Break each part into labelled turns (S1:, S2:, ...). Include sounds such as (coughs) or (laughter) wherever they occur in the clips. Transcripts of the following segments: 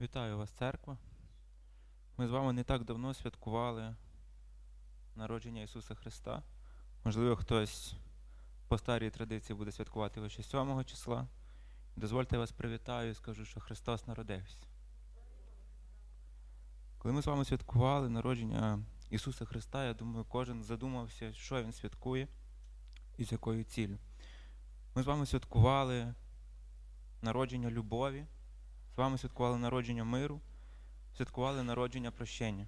S1: Вітаю вас, церква. Ми з вами не так давно святкували народження Ісуса Христа. Можливо, хтось по старій традиції буде святкувати лише 7 числа. Дозвольте я вас привітаю і скажу, що Христос народився. Коли ми з вами святкували народження Ісуса Христа, я думаю, кожен задумався, що Він святкує і з якою ціллю. Ми з вами святкували народження любові. З вами святкували народження миру, святкували народження прощення.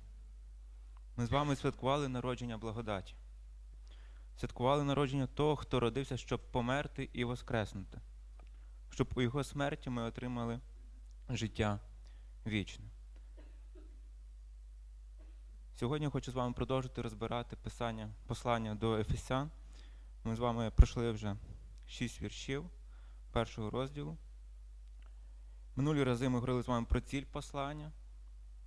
S1: Ми з вами святкували народження благодаті. Святкували народження того, хто родився, щоб померти і воскреснути, щоб у його смерті ми отримали життя вічне. Сьогодні я хочу з вами продовжити розбирати писання, послання до Ефесян. Ми з вами пройшли вже шість віршів першого розділу. Минулі рази ми говорили з вами про ціль послання.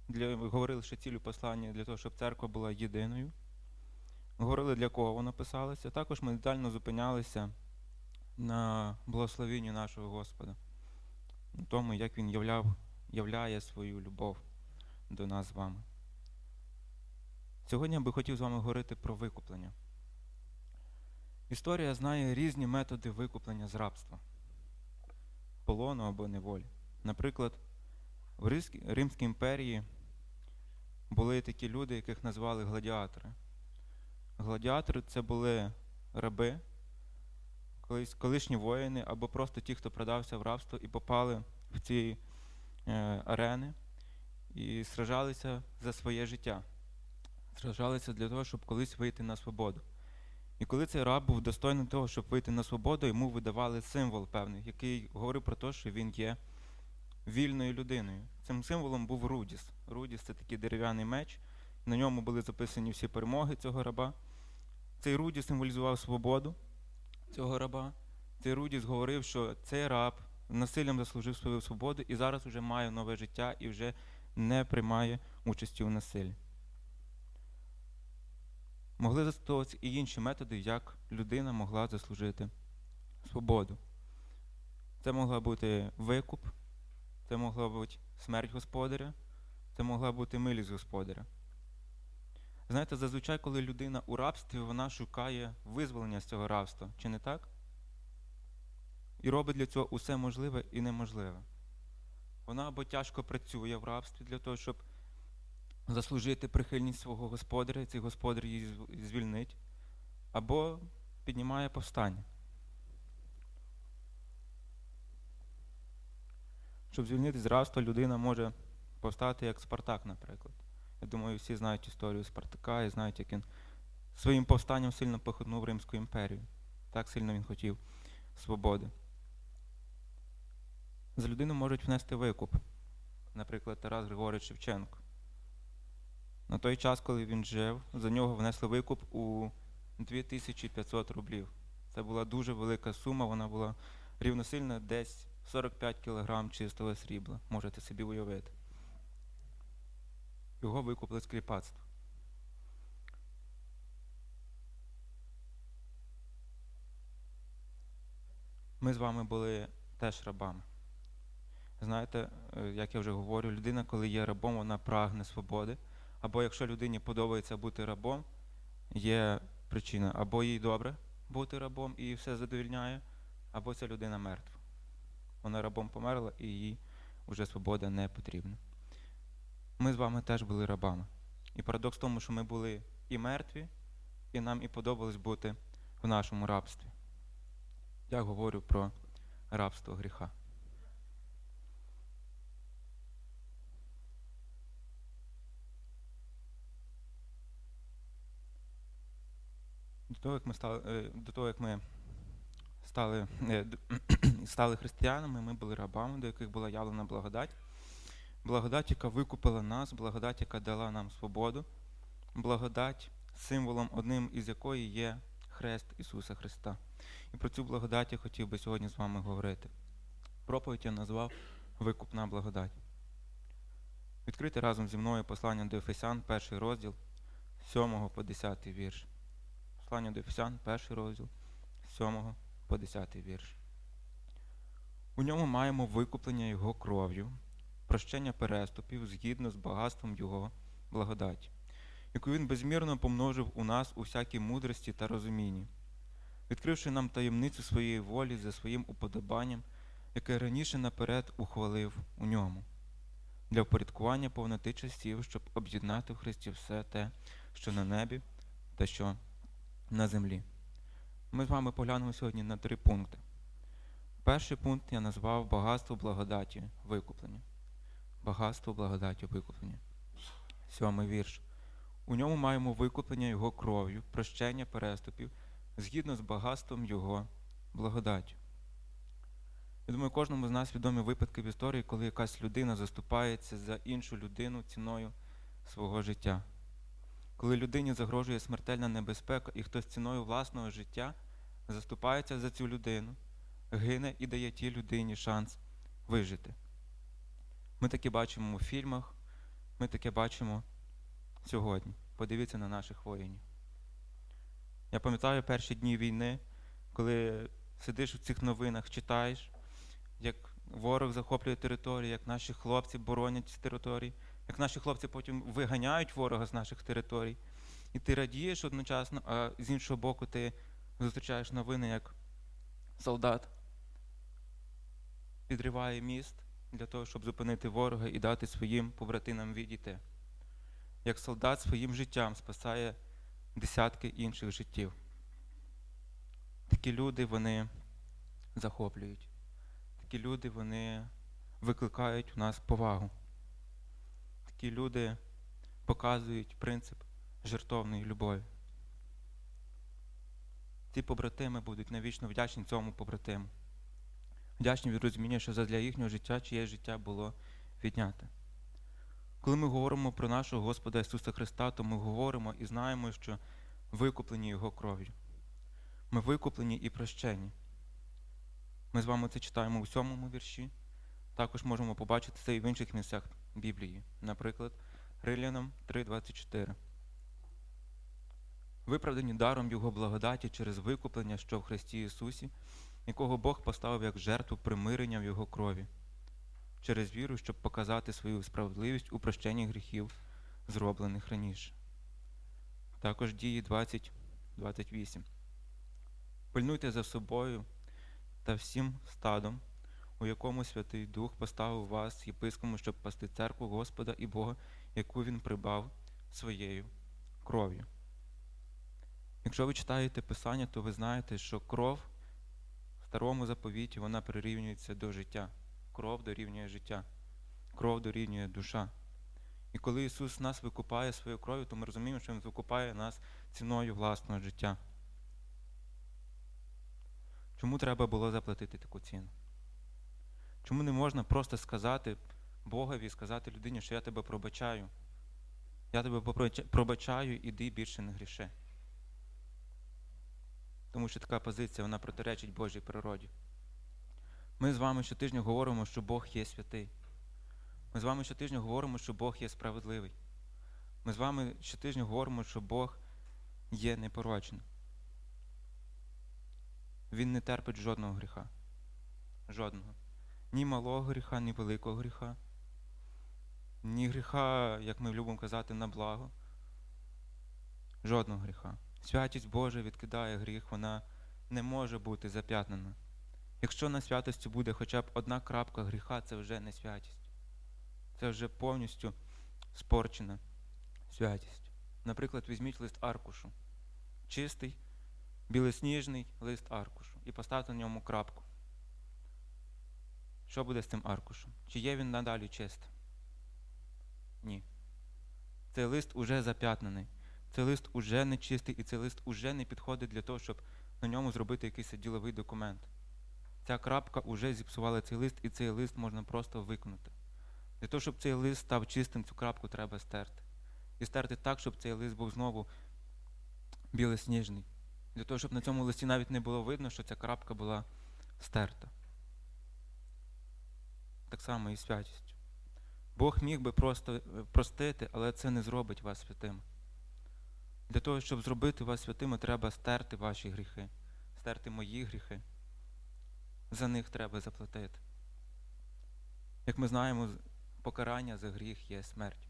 S1: Для, говорили, що цілю послання для того, щоб церква була єдиною. Говорили, для кого воно писалося. Також ми детально зупинялися на благословенні нашого Господа, на тому, як Він являв, являє свою любов до нас з вами. Сьогодні я би хотів з вами говорити про викуплення. Історія знає різні методи викуплення з рабства, полону або неволі. Наприклад, в Римській, імперії були такі люди, яких назвали гладіатори. Гладіатори це були раби, колишні воїни, або просто ті, хто продався в рабство і попали в ці е, арени і сражалися за своє життя. Сражалися для того, щоб колись вийти на свободу. І коли цей раб був достойним того, щоб вийти на свободу, йому видавали символ певний, який говорив про те, що він є вільною людиною. Цим символом був Рудіс. Рудіс це такий дерев'яний меч. На ньому були записані всі перемоги цього раба. Цей Рудіс символізував свободу цього раба. Цей Рудіс говорив, що цей раб насиллям заслужив свою свободу і зараз вже має нове життя і вже не приймає участі у насиллі. Могли застосовуватися і інші методи, як людина могла заслужити свободу. Це могла бути викуп, це могла бути смерть господаря, це могла бути милість господаря. Знаєте, зазвичай, коли людина у рабстві, вона шукає визволення з цього рабства, чи не так? І робить для цього усе можливе і неможливе. Вона або тяжко працює в рабстві для того, щоб заслужити прихильність свого господаря, і цей господар її звільнить, або піднімає повстання. Щоб звільнити з рабства, людина може повстати як Спартак, наприклад. Я думаю, всі знають історію Спартака і знають, як він своїм повстанням сильно похитнув Римську імперію. Так сильно він хотів свободи. З людини можуть внести викуп. Наприклад, Тарас Григорович Шевченко. На той час, коли він жив, за нього внесли викуп у 2500 рублів. Це була дуже велика сума, вона була рівносильна десь 45 кг чистого срібла, можете собі уявити. Його викупили з кріпацтва. Ми з вами були теж рабами. Знаєте, е, як я вже говорю, людина, коли є рабом, вона прагне свободи. Або якщо людині подобається бути рабом, є причина, або їй добре бути рабом і все задовільняє, або ця людина мертва. Вона рабом померла і їй вже свобода не потрібна. Ми з вами теж були рабами. І парадокс в тому, що ми були і мертві, і нам і подобалось бути в нашому рабстві. Я говорю про рабство гріха. До того, як ми стали, е, до того, як ми стали, е, (clears throat) стали християнами, ми були рабами, до яких була явлена благодать. Благодать, яка викупила нас, благодать, яка дала нам свободу, благодать, символом одним із якої є хрест Ісуса Христа. І про цю благодать я хотів би сьогодні з вами говорити. Проповідь я назвав Викупна благодать. Відкрити разом зі мною послання до Ефесян, перший розділ, з 7 по 10 вірш. Послання до Ефесян, перший розділ, з 7 по 10 вірш. У ньому маємо викуплення Його кров'ю, прощення переступів згідно з багатством Його благодаті, яку Він безмірно помножив у нас у всякій мудрості та розумінні, відкривши нам таємницю своєї волі за своїм уподобанням, яке раніше наперед ухвалив у ньому, для впорядкування повноти часів, щоб об'єднати в Христі все те, що на небі та що на землі. Ми з вами поглянемо сьогодні на три пункти. Перший пункт я назвав багатство благодаті викуплення. Багатство благодаті викуплення. Сьомий вірш. У ньому маємо викуплення Його кров'ю, прощення переступів, згідно з багатством Його благодаті. Я думаю, кожному з нас відомі випадки в історії, коли якась людина заступається за іншу людину ціною свого життя. Коли людині загрожує смертельна небезпека, і хтось ціною власного життя заступається за цю людину, гине і дає тій людині шанс вижити. Ми таке бачимо у фільмах, ми таке бачимо сьогодні. Подивіться на наших воїнів. Я пам'ятаю перші дні війни, коли сидиш у цих новинах, читаєш, як ворог захоплює території, як наші хлопці боронять території, як наші хлопці потім виганяють ворога з наших територій. І ти радієш одночасно, а з іншого боку, ти зустрічаєш новини, як солдат підриває міст для того, щоб зупинити ворога і дати своїм побратинам відійти. Як солдат своїм життям спасає десятки інших життів. Такі люди вони захоплюють. Такі люди вони викликають у нас повагу. Такі люди показують принцип жертовної любові. Ці побратими будуть навічно вдячні цьому побратиму. Вдячні від розуміння, що задля їхнього життя чиє життя було відняте. Коли ми говоримо про нашого Господа Ісуса Христа, то ми говоримо і знаємо, що викуплені Його кров'ю. Ми викуплені і прощені. Ми з вами це читаємо у сьомому вірші. Також можемо побачити це і в інших місцях Біблії. Наприклад, Рилянам 3.24. Виправдані даром Його благодаті через викуплення, що в Христі Ісусі, якого Бог поставив як жертву примирення в Його крові, через віру, щоб показати свою справедливість у прощенні гріхів, зроблених раніше. Також дії 20.28. Пильнуйте за собою та всім стадом, у якому Святий Дух поставив вас єпископом, щоб пасти церкву Господа і Бога, яку Він прибав своєю кров'ю. Якщо ви читаєте Писання, то ви знаєте, що кров в старому заповіті вона прирівнюється до життя. Кров дорівнює життя, кров дорівнює душа. І коли Ісус нас викупає своєю кров'ю, то ми розуміємо, що Він викупає нас ціною власного життя. Чому треба було заплатити таку ціну? Чому не можна просто сказати Богові, сказати людині, що я тебе пробачаю? Я тебе пробачаю, іди більше не гріши. Тому що така позиція вона протиречить Божій природі. Ми з вами щотижня говоримо, що Бог є святий. Ми з вами щотижня говоримо, що Бог є справедливий. Ми з вами щотижня говоримо, що Бог є непорочним. Він не терпить жодного гріха. Жодного. Ні малого гріха, ні великого гріха, ні гріха, як ми любимо казати, на благо. Жодного гріха. Святість Божа відкидає гріх, вона не може бути зап'ятнена. Якщо на святості буде хоча б одна крапка гріха, це вже не святість. Це вже повністю спорчена святість. Наприклад, візьміть лист аркушу. Чистий, білосніжний лист аркушу. І поставте на ньому крапку. Що буде з цим аркушем? Чи є він надалі чистим? Ні. Цей лист уже зап'ятнений. Цей лист уже не чистий, і цей лист уже не підходить для того, щоб на ньому зробити якийсь діловий документ. Ця крапка уже зіпсувала цей лист, і цей лист можна просто викинути. Для того, щоб цей лист став чистим, цю крапку треба стерти. І стерти так, щоб цей лист був знову білосніжний. Для того, щоб на цьому листі навіть не було видно, що ця крапка була стерта. Так само і святістю. Бог міг би просто простити, але це не зробить вас святим. Для того, щоб зробити вас святими, треба стерти ваші гріхи, стерти мої гріхи. За них треба заплатити. Як ми знаємо, покарання за гріх є смерть.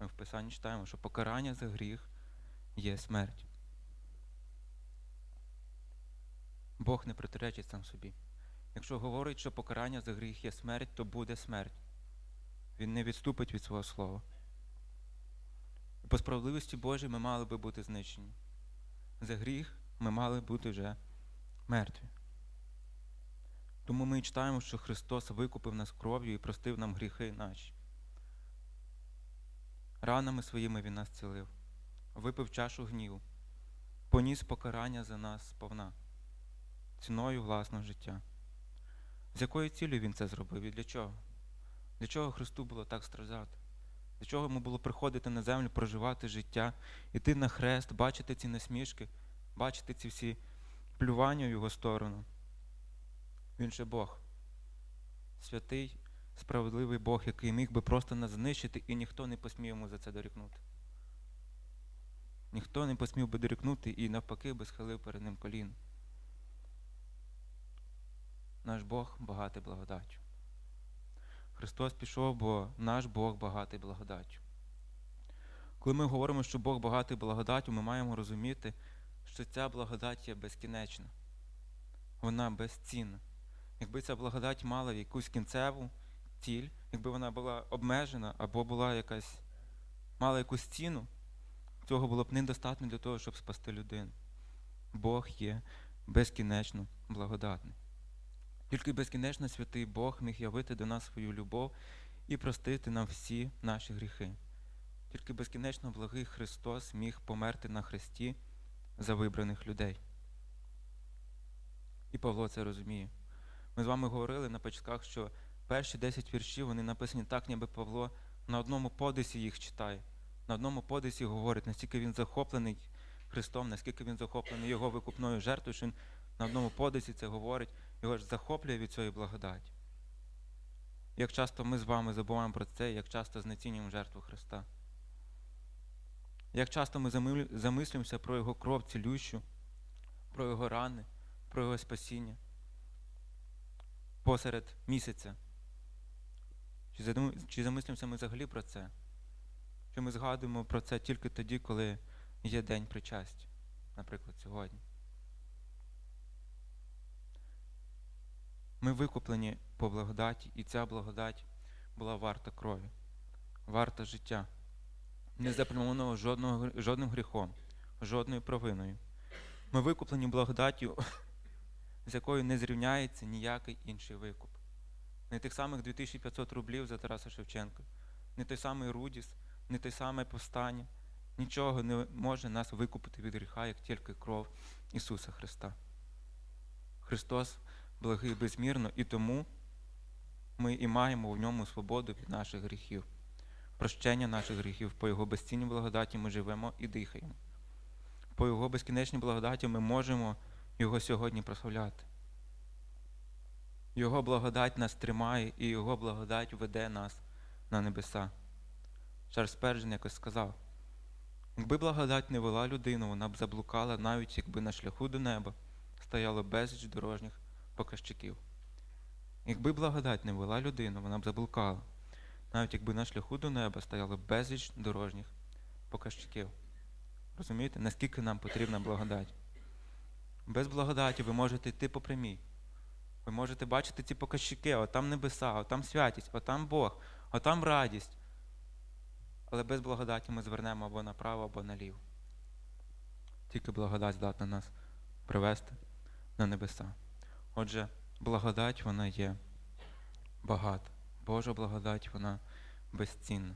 S1: Ми в Писанні читаємо, що покарання за гріх є смерть. Бог не протиречить сам собі. Якщо говорить, що покарання за гріх є смерть, то буде смерть. Він не відступить від свого слова. По справедливості Божій ми мали би бути знищені. За гріх ми мали бути вже мертві. Тому ми читаємо, що Христос викупив нас кров'ю і простив нам гріхи наші. Ранами своїми Він нас цілив, випив чашу гніву, поніс покарання за нас сповна, ціною власного життя. З якою цілею Він це зробив і для чого? Для чого Христу було так страждати? Для чого йому було приходити на землю, проживати життя, іти на хрест, бачити ці насмішки, бачити ці всі плювання в його сторону? Він же Бог, святий, справедливий Бог, який міг би просто нас знищити, і ніхто не посмів йому за це дорікнути. Ніхто не посмів би дорікнути і навпаки би схилив перед ним коліно. Наш Бог багатий благодаттю. Христос пішов, бо наш Бог багатий благодаттю. Коли ми говоримо, що Бог багатий благодаттю, ми маємо розуміти, що ця благодать є безкінечна. Вона безцінна. Якби ця благодать мала якусь кінцеву ціль, якби вона була обмежена або була якась, мала якусь ціну, цього було б недостатньо для того, щоб спасти людину. Бог є безкінечно благодатний. Тільки безкінечно святий Бог міг явити до нас свою любов і простити нам всі наші гріхи. Тільки безкінечно благий Христос міг померти на хресті за вибраних людей. І Павло це розуміє. Ми з вами говорили на початках, що перші 10 віршів вони написані так, ніби Павло на одному подисі їх читає, на одному подисі говорить, наскільки він захоплений Христом, наскільки він захоплений Його викупною жертвою, що він на одному подисі це говорить, його ж захоплює від цієї благодаті. Як часто ми з вами забуваємо про це, як часто знецінюємо жертву Христа. Як часто ми замислюємося про Його кров цілющу, про Його рани, про Його спасіння посеред місяця. Чи. Замислюємося ми взагалі про це? Чи ми згадуємо про це тільки тоді, коли є день причастя, наприклад, сьогодні? Ми викуплені по благодаті, і ця благодать була варта крові, варта життя, не запрямованого жодним гріхом, жодною провиною. Ми викуплені благодаттю, з якою не зрівняється ніякий інший викуп. Не тих самих 2500 рублів за Тараса Шевченка, не той самий Рудіс, не те саме повстання. Нічого не може нас викупити від гріха, як тільки кров Ісуса Христа. Христос благий безмірно, і тому ми і маємо в ньому свободу від наших гріхів, прощення наших гріхів. По Його безцінній благодаті ми живемо і дихаємо. По Його безкінечній благодаті ми можемо Його сьогодні прославляти. Його благодать нас тримає, і Його благодать веде нас на небеса. Чарльз Спержен якось сказав, якби благодать не вела людину, вона б заблукала, навіть якби на шляху до неба стояло безліч дорожніх показчиків. Якби благодать не вела людину, вона б заблукала, навіть якби на шляху до неба стояло безліч дорожніх показчиків. Розумієте, наскільки нам потрібна благодать? Без благодаті ви можете йти по прямій. Ви можете бачити ці показчики, отам небеса, отам святість, отам Бог, отам радість. Але без благодаті ми звернемо або направо, або наліво. Тільки благодать здатна нас привести на небеса. Отже, благодать вона є багата. Божа благодать вона безцінна.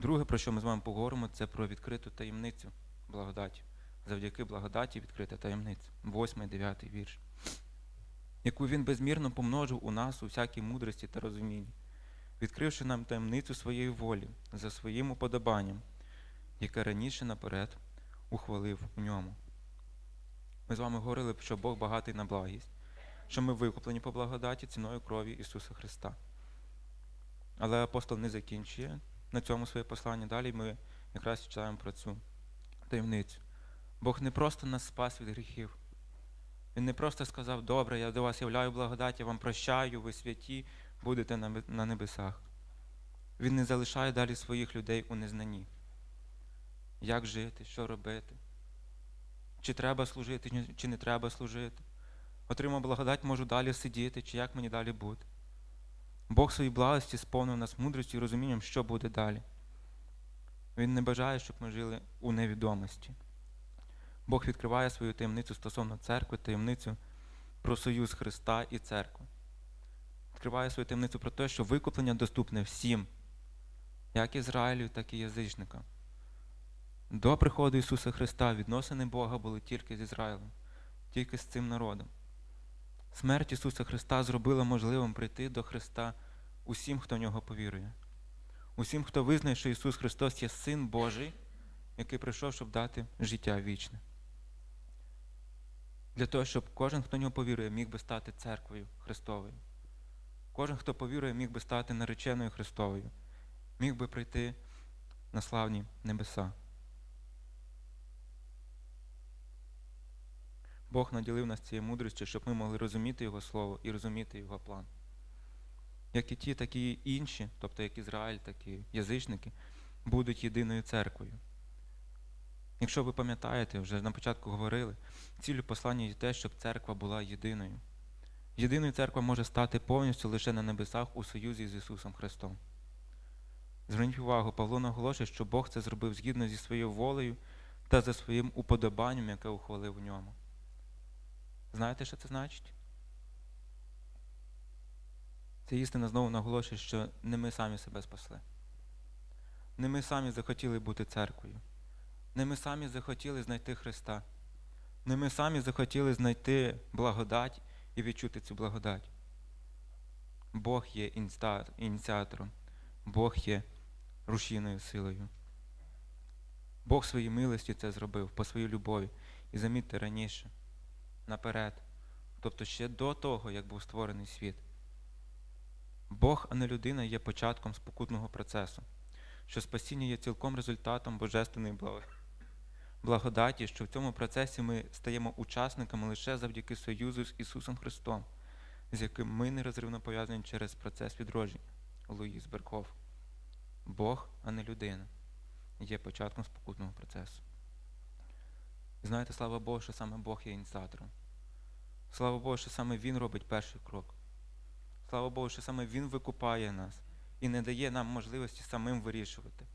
S1: Друге, про що ми з вами поговоримо, це про відкриту таємницю благодаті. Завдяки благодаті відкрита таємниця. Восьмий, дев'ятий вірш. Яку він безмірно помножив у нас у всякій мудрості та розумінні, відкривши нам таємницю своєї волі за своїм уподобанням, яке раніше наперед ухвалив у ньому. Ми з вами говорили, що Бог багатий на благість, що ми викуплені по благодаті ціною крові Ісуса Христа. Але апостол не закінчує на цьому своє послання. Далі ми якраз читаємо про цю таємницю. Бог не просто нас спас від гріхів. Він не просто сказав, добре, я до вас являю благодать, я вам прощаю, ви святі, будете на небесах. Він не залишає далі своїх людей у незнанні. Як жити, що робити? Чи треба служити, чи не треба служити? Отримав благодать, можу далі сидіти, чи як мені далі бути? Бог своїй благості сповнив нас мудрістю і розумінням, що буде далі. Він не бажає, щоб ми жили у невідомості. Бог відкриває свою таємницю стосовно церкви, таємницю про союз Христа і церкви. Відкриває свою таємницю про те, що викуплення доступне всім, як Ізраїлю, так і язичникам. До приходу Ісуса Христа відносини Бога були тільки з Ізраїлем, тільки з цим народом. Смерть Ісуса Христа зробила можливим прийти до Христа усім, хто в нього повірує. Усім, хто визнає, що Ісус Христос є Син Божий, який прийшов, щоб дати життя вічне. Для того, щоб кожен, хто в нього повірує, міг би стати церквою Христовою. Кожен, хто повірує, міг би стати нареченою Христовою, міг би прийти на славні небеса. Бог наділив нас цією мудрістю, щоб ми могли розуміти Його Слово і розуміти Його план. Як і ті, так і інші, тобто як Ізраїль, так і язичники, будуть єдиною церквою. Якщо ви пам'ятаєте, вже на початку говорили, цілю послання є те, щоб церква була єдиною. Єдиною церква може стати повністю лише на небесах у союзі з Ісусом Христом. Зверніть увагу, Павло наголошує, що Бог це зробив згідно зі своєю волею та за своїм уподобанням, яке ухвалив у ньому. Знаєте, що це значить? Ця істина знову наголошує, що не ми самі себе спасли. Не ми самі захотіли бути церквою. Не ми самі захотіли знайти Христа. Не ми самі захотіли знайти благодать і відчути цю благодать. Бог є ініціатором, Бог є рушійною силою. Бог своїй милості це зробив по своїй любові. І замітьте раніше, наперед, тобто ще до того, як був створений світ. Бог, а не людина, є початком спокутного процесу, що спасіння є цілком результатом божественної благо- благодаті, що в цьому процесі ми стаємо учасниками лише завдяки союзу з Ісусом Христом, з яким ми нерозривно пов'язані через процес відродження. Луїс Берков. Бог, а не людина, є початком спокутного процесу. Знаєте, слава Богу, що саме Бог є ініціатором. Слава Богу, що саме Він робить перший крок. Слава Богу, що саме Він викупає нас і не дає нам можливості самим вирішувати.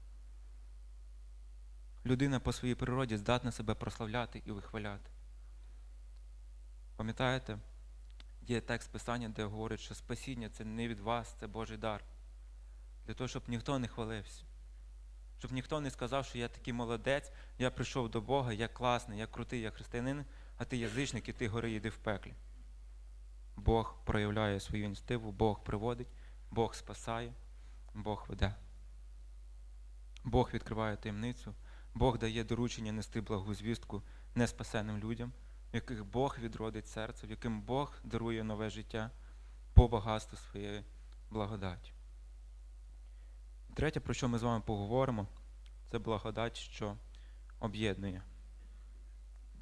S1: Людина по своїй природі здатна себе прославляти і вихваляти. Пам'ятаєте, є текст Писання, де говорить, що спасіння це не від вас, це Божий дар. Для того, щоб ніхто не хвалився. Щоб ніхто не сказав, що я такий молодець, я прийшов до Бога, я класний, я крутий, я християнин, а ти язичник і ти гори їди в пеклі. Бог проявляє свою ініціативу, Бог приводить, Бог спасає, Бог веде. Бог відкриває таємницю, Бог дає доручення нести благу звістку неспасенним людям, в яких Бог відродить серце, в яким Бог дарує нове життя по багатству своєї благодаті. Третє, про що ми з вами поговоримо, це благодать, що об'єднує.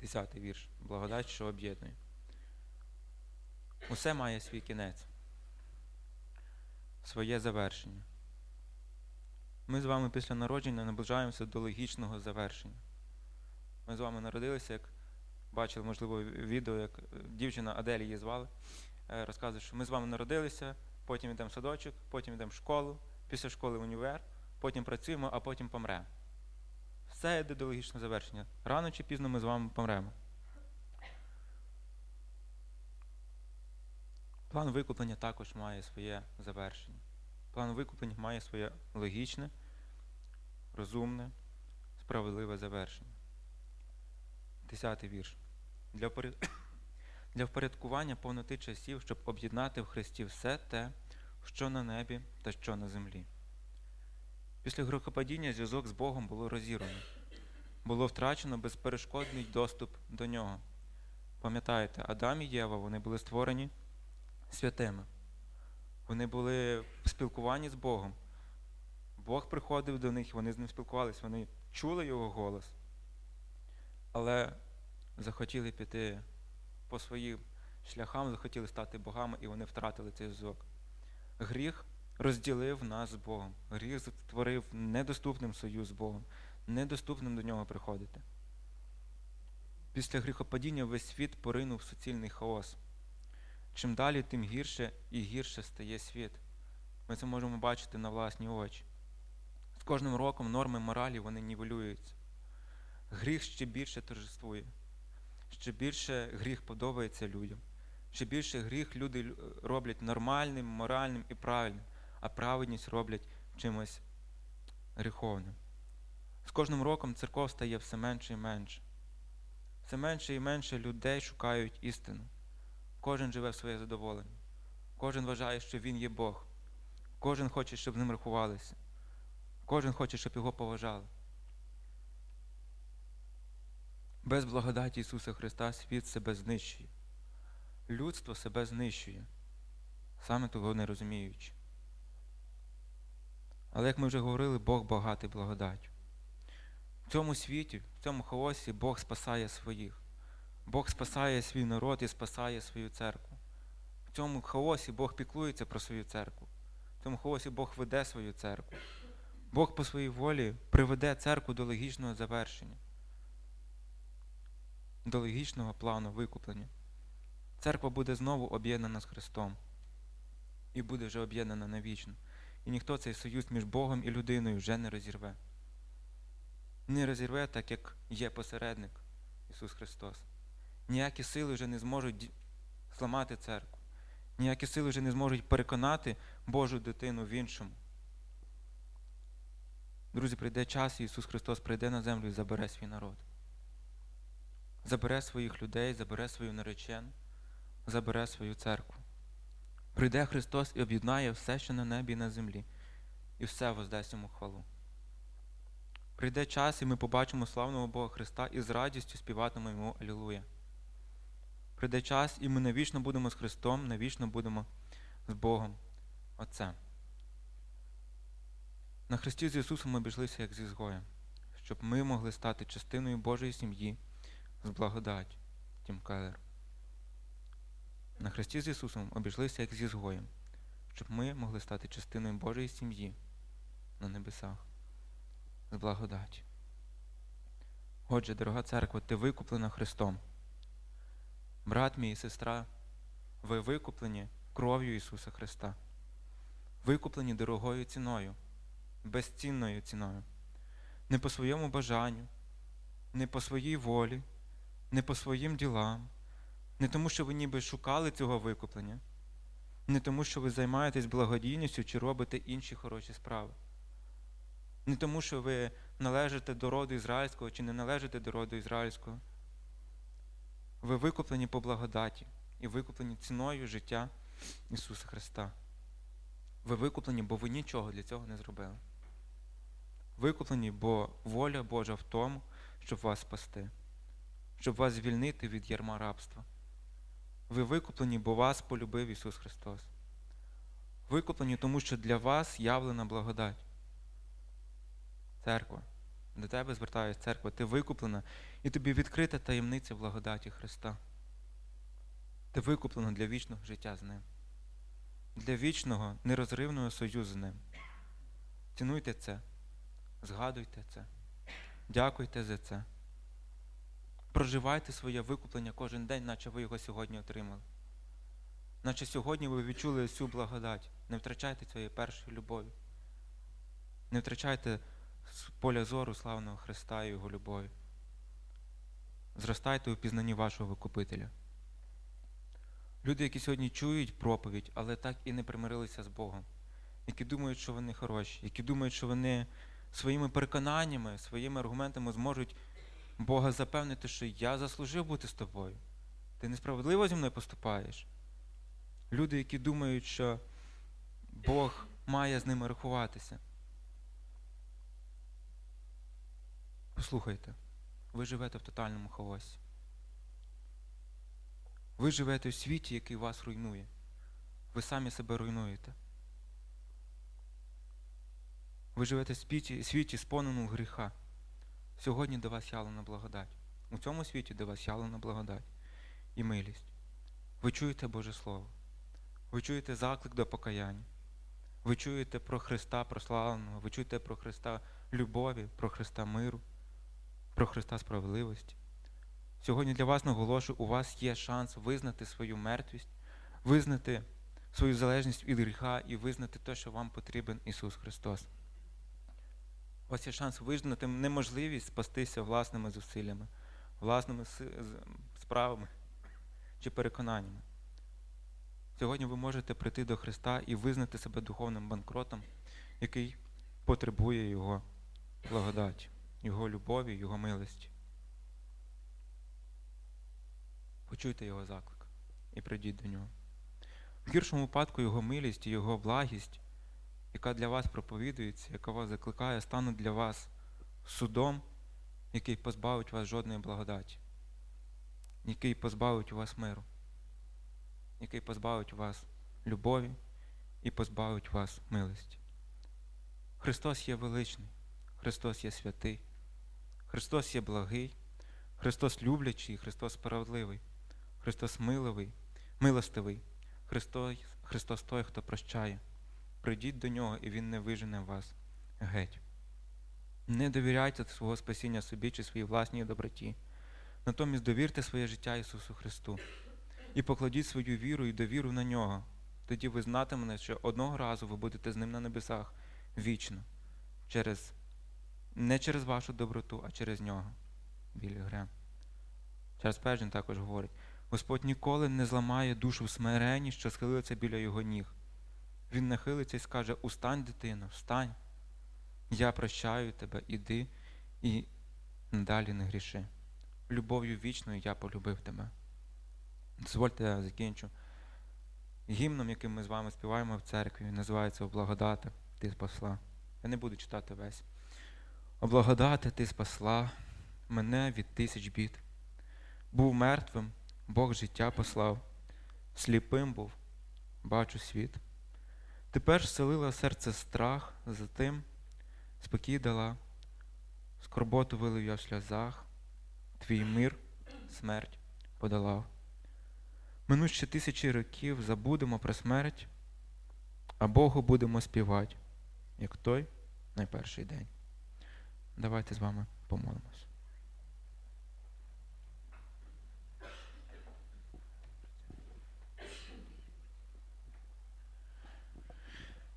S1: Десятий вірш. Благодать, що об'єднує. Усе має свій кінець, своє завершення. Ми з вами після народження наближаємося до логічного завершення. Ми з вами народилися, як бачили, можливо, відео, як е, дівчина Аделі її звали, е, розказує, що ми з вами народилися, потім йдемо в садочок, потім йдемо в школу, після школи універ, потім працюємо, а потім помремо. Все йде до логічного завершення. Рано чи пізно ми з вами помремо. План викуплення також має своє завершення. План викуплення має своє логічне, розумне, справедливе завершення. Десятий вірш. Для (coughs) впорядкування повноти часів, щоб об'єднати в Христі все те, що на небі та що на землі. Після грехопадіння зв'язок з Богом було розірвано. Було втрачено безперешкодний доступ до нього. Пам'ятаєте, Адам і Єва вони були створені святими. Вони були в спілкуванні з Богом. Бог приходив до них, вони з ним спілкувалися, вони чули його голос, але захотіли піти по своїм шляхам, захотіли стати богами, і вони втратили цей зв'язок. Гріх розділив нас з Богом. Гріх створив недоступним союз з Богом, недоступним до нього приходити. Після гріхопадіння весь світ поринув в суцільний хаос. Чим далі, тим гірше і гірше стає світ. Ми це можемо бачити на власні очі. З кожним роком норми моралі вони нівелюються. Гріх ще більше торжествує, ще більше гріх подобається людям, ще більше гріх люди роблять нормальним, моральним і правильним, а праведність роблять чимось гріховним. З кожним роком церков стає все менше і менше. Все менше і менше людей шукають істину. Кожен живе в своє задоволення. Кожен вважає, що він є Бог. Кожен хоче, щоб з ним рахувалися. Кожен хоче, щоб його поважали. Без благодаті Ісуса Христа світ себе знищує. Людство себе знищує, саме того не розуміючи. Але як ми вже говорили, Бог багатий благодаттю. В цьому світі, в цьому хаосі Бог спасає своїх. Бог спасає свій народ і спасає свою церкву. В цьому хаосі Бог піклується про свою церкву. В цьому хаосі Бог веде свою церкву. Бог по своїй волі приведе церкву до логічного завершення, до логічного плану викуплення. Церква буде знову об'єднана з Христом і буде вже об'єднана навічно. І ніхто цей союз між Богом і людиною вже не розірве. Не розірве, так як є посередник Ісус Христос. Ніякі сили вже не зможуть зламати церкву. Ніякі сили вже не зможуть переконати Божу дитину в іншому. Друзі, прийде час, і Ісус Христос прийде на землю і забере свій народ. Забере своїх людей, забере свою наречену, забере свою церкву. Прийде Христос і об'єднає все, що на небі і на землі, і все воздасть йому хвалу. Прийде час, і ми побачимо славного Бога Христа і з радістю співатимемо йому Алілуя. Прийде час, і ми навічно будемо з Христом, навічно будемо з Богом Отцем. На Христі з Ісусом ми обійшлися як зі згоєм, щоб ми могли стати частиною Божої сім'ї з благодаттю. Тім Келлер. На Христі з Ісусом обійшлися як зі згоєм, щоб ми могли стати частиною Божої сім'ї на небесах з благодаті. Отже, дорога церква, ти викуплена Христом. Брат мій і сестра, ви викуплені кров'ю Ісуса Христа. Викуплені дорогою ціною, безцінною ціною. Не по своєму бажанню, не по своїй волі, не по своїм ділам, не тому, що ви ніби шукали цього викуплення, не тому, що ви займаєтесь благодійністю чи робите інші хороші справи. Не тому, що ви належите до роду ізраїльського чи не належите до роду ізраїльського. Ви викуплені по благодаті і викуплені ціною життя Ісуса Христа. Ви викуплені, бо ви нічого для цього не зробили. Викуплені, бо воля Божа в тому, щоб вас спасти, щоб вас звільнити від ярма рабства. Ви викуплені, бо вас полюбив Ісус Христос. Викуплені, тому що для вас явлена благодать. Церква. До тебе звертаюся церква, ти викуплена, і тобі відкрита таємниця благодаті Христа. Ти викуплена для вічного життя з Ним, для вічного нерозривного союзу з Ним. Цінуйте це, згадуйте це, дякуйте за це. Проживайте своє викуплення кожен день, наче ви його сьогодні отримали. Наче сьогодні ви відчули всю благодать. Не втрачайте своєї першої любові. Не втрачайте з поля зору славного Христа і Його любові. Зростайте у пізнанні вашого Викупителя. Люди, які сьогодні чують проповідь, але так і не примирилися з Богом, які думають, що вони хороші, які думають, що вони своїми переконаннями, своїми аргументами зможуть Бога запевнити, що я заслужив бути з тобою. Ти несправедливо зі мною поступаєш. Люди, які думають, що Бог має з ними рахуватися. Послухайте, ви живете в тотальному хаосі. Ви живете в світі, який вас руйнує. Ви самі себе руйнуєте. Ви живете в світі, світі сповненому гріха. Сьогодні до вас явлена благодать. У цьому світі до вас явлена благодать і милість. Ви чуєте Боже Слово. Ви чуєте заклик до покаяння. Ви чуєте про Христа прославленого, ви чуєте про Христа любові, про Христа миру, про Христа справедливості. Сьогодні для вас наголошую, у вас є шанс визнати свою мертвість, визнати свою залежність від гріха і визнати те, що вам потрібен Ісус Христос. У вас є шанс визнати неможливість спастися власними зусиллями, власними справами чи переконаннями. Сьогодні ви можете прийти до Христа і визнати себе духовним банкротом, який потребує Його благодаті, Його любові, Його милості. Почуйте Його заклик і прийдіть до нього. В гіршому випадку Його милість і Його благість, яка для вас проповідується, яка вас закликає, стануть для вас судом, який позбавить вас жодної благодаті, який позбавить вас миру, який позбавить вас любові і позбавить вас милості. Христос є величний, Христос є святий, Христос є благий, Христос люблячий, Христос справедливий, Христос миловий, милостивий, Христос, Христос той, хто прощає. Прийдіть до нього, і Він не вижене вас геть. Не довіряйте свого спасіння собі чи своїй власній доброті. Натомість довірте своє життя Ісусу Христу і покладіть свою віру і довіру на нього. Тоді ви знатимете, що одного разу ви будете з ним на небесах вічно, через, не через вашу доброту, а через нього. Білі Грем. Через Пежин також говорить: Господь ніколи не зламає душу в смиренні, що схилиться біля його ніг. Він нахилиться і скаже: Устань, дитино, встань. Я прощаю тебе, іди і надалі не гріши. Любов'ю вічною я полюбив тебе. Дозвольте, я закінчу. Гімном, яким ми з вами співаємо в церкві, називається Облагодати ти спасла. Я не буду читати весь. Облагодати ти спасла мене від тисяч бід. Був мертвим, Бог життя послав, сліпим був, бачу світ. Тепер селила серце страх, за тим спокій дала, скорботу вилив я в сльозах, твій мир, смерть подолав. Минуть ще тисячі років, забудемо про смерть, а Богу будемо співати, як той найперший день. Давайте з вами помолимось.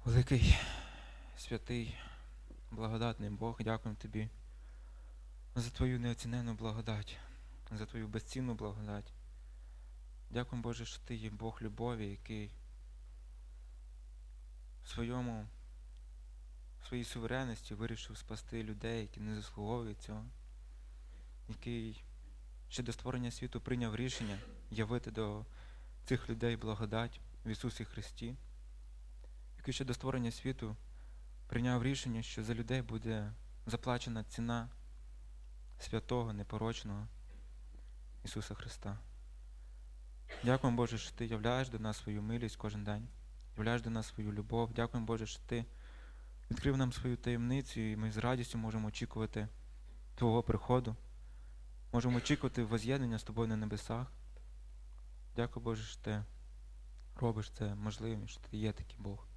S1: Великий, святий, благодатний Бог, дякуємо Тобі за Твою неоцінену благодать, за Твою безцінну благодать. Дякуємо, Боже, що Ти є Бог любові, який в своєму, в своїй суверенності вирішив спасти людей, які не заслуговують цього, який ще до створення світу прийняв рішення явити до цих людей благодать в Ісусі Христі, який ще до створення світу прийняв рішення, що за людей буде заплачена ціна святого, непорочного Ісуса Христа. Дякуємо, Боже, що Ти являєш до нас свою милість кожен день, являєш до нас свою любов. Дякуємо, Боже, що Ти відкрив нам свою таємницю, і ми з радістю можемо очікувати Твого приходу. Можемо очікувати воз'єднання з Тобою на небесах. Дякую, Боже, що Ти робиш це можливим, що Ти є такий Бог.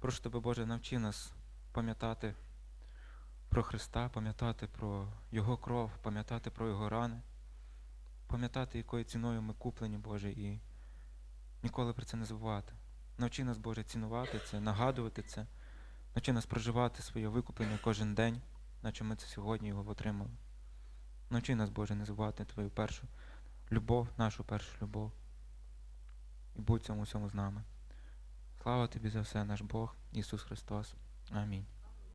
S1: Прошу Тебе, Боже, навчи нас пам'ятати про Христа, пам'ятати про Його кров, пам'ятати про Його рани, пам'ятати, якою ціною ми куплені, Боже, і ніколи про це не забувати. Навчи нас, Боже, цінувати це, нагадувати це, навчи нас проживати своє викуплення кожен день, наче ми це сьогодні його отримали. Навчи нас, Боже, не забувати Твою першу любов, нашу першу любов. І будь цьому всьому з нами. Слава Тобі за все, наш Бог, Ісус Христос. Амінь.